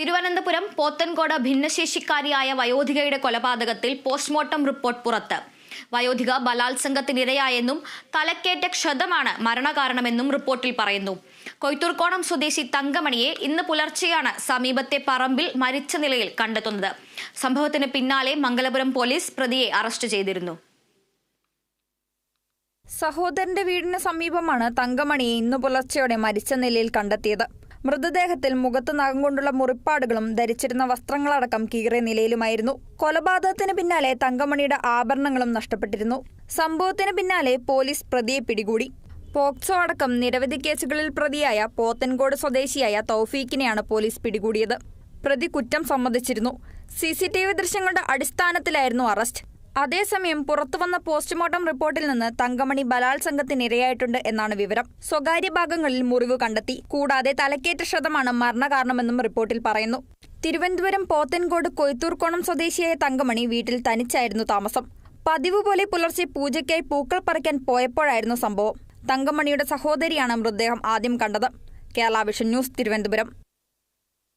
തിരുവനന്തപുരം പോത്തൻകോട് ഭിന്നശേഷിക്കാരിയായ വയോധികയുടെ കൊലപാതകത്തിൽ postmortem report പുറത്ത്. വയോധിക ബലാത്സംഗത്തിനിരയായെന്നും തലക്കേറ്റ ക്ഷതമാണ് മരണകാരണമെന്നും റിപ്പോർട്ടിൽ പറയുന്നു. കൊയ്ത്തൂർക്കോണം സ്വദേശി തങ്കമണിയെ ഇന്ന് പുലർച്ചെയാണ് സമീപത്തെ പറമ്പിൽ മരിച്ച നിലയിൽ കണ്ടെത്തുന്നത്. സംഭവത്തിന് പിന്നാലെ മംഗലപുരം പോലീസ് പ്രതിയെ അറസ്റ്റ് ചെയ്തിരുന്നു. സഹോദരന്റെ വീടിന് സമീപമാണ് തങ്കമണിയെ ഇന്നു പുലർച്ചെയോടെ മരിച്ച നിലയിൽ കണ്ടെത്തിയത്. മൃതദേഹത്തിൽ മുഖത്ത് നഖം കൊണ്ടുള്ള മുറിപ്പാടുകളും ധരിച്ചിരുന്ന വസ്ത്രങ്ങളടക്കം കീറിയ നിലയിലുമായിരുന്നു. കൊലപാതകത്തിന് പിന്നാലെ തങ്കമണിയുടെ ആഭരണങ്ങളും നഷ്ടപ്പെട്ടിരുന്നു. സംഭവത്തിന് പിന്നാലെ പോലീസ് പ്രതിയെ പിടികൂടി. പോക്സോ അടക്കം നിരവധി കേസുകളിൽ പ്രതിയായ പോത്തൻകോട് സ്വദേശിയായ തൗഫീഖിനെയാണ് പോലീസ് പിടികൂടിയത്. പ്രതി കുറ്റം സമ്മതിച്ചിരുന്നു. സി സി ടി വി ദൃശ്യങ്ങളുടെ അടിസ്ഥാനത്തിലായിരുന്നു അറസ്റ്റ്. അതേസമയം പുറത്തുവന്ന പോസ്റ്റ്മോർട്ടം റിപ്പോർട്ടിൽ നിന്ന് തങ്കമണി ബലാത്സംഗത്തിനിരയായിട്ടുണ്ട് എന്നാണ് വിവരം. സ്വകാര്യ ഭാഗങ്ങളിൽ മുറിവ് കണ്ടെത്തി. കൂടാതെ തലക്കേറ്റ ക്ഷതമാണ് മരണകാരണമെന്നും റിപ്പോർട്ടിൽ പറയുന്നു. തിരുവനന്തപുരം പോത്തൻകോട് കൊയ്ത്തൂർക്കോണം സ്വദേശിയായ തങ്കമണി വീട്ടിൽ തനിച്ചായിരുന്നു താമസം. പതിവ് പോലെ പുലർച്ചെ പൂജയ്ക്കായി പൂക്കൾ പറിക്കാൻ പോയപ്പോഴായിരുന്നു സംഭവം. തങ്കമണിയുടെ സഹോദരിയാണ് മൃതദേഹം ആദ്യം കണ്ടത്. Kerala vision news Thiruvananthapuram.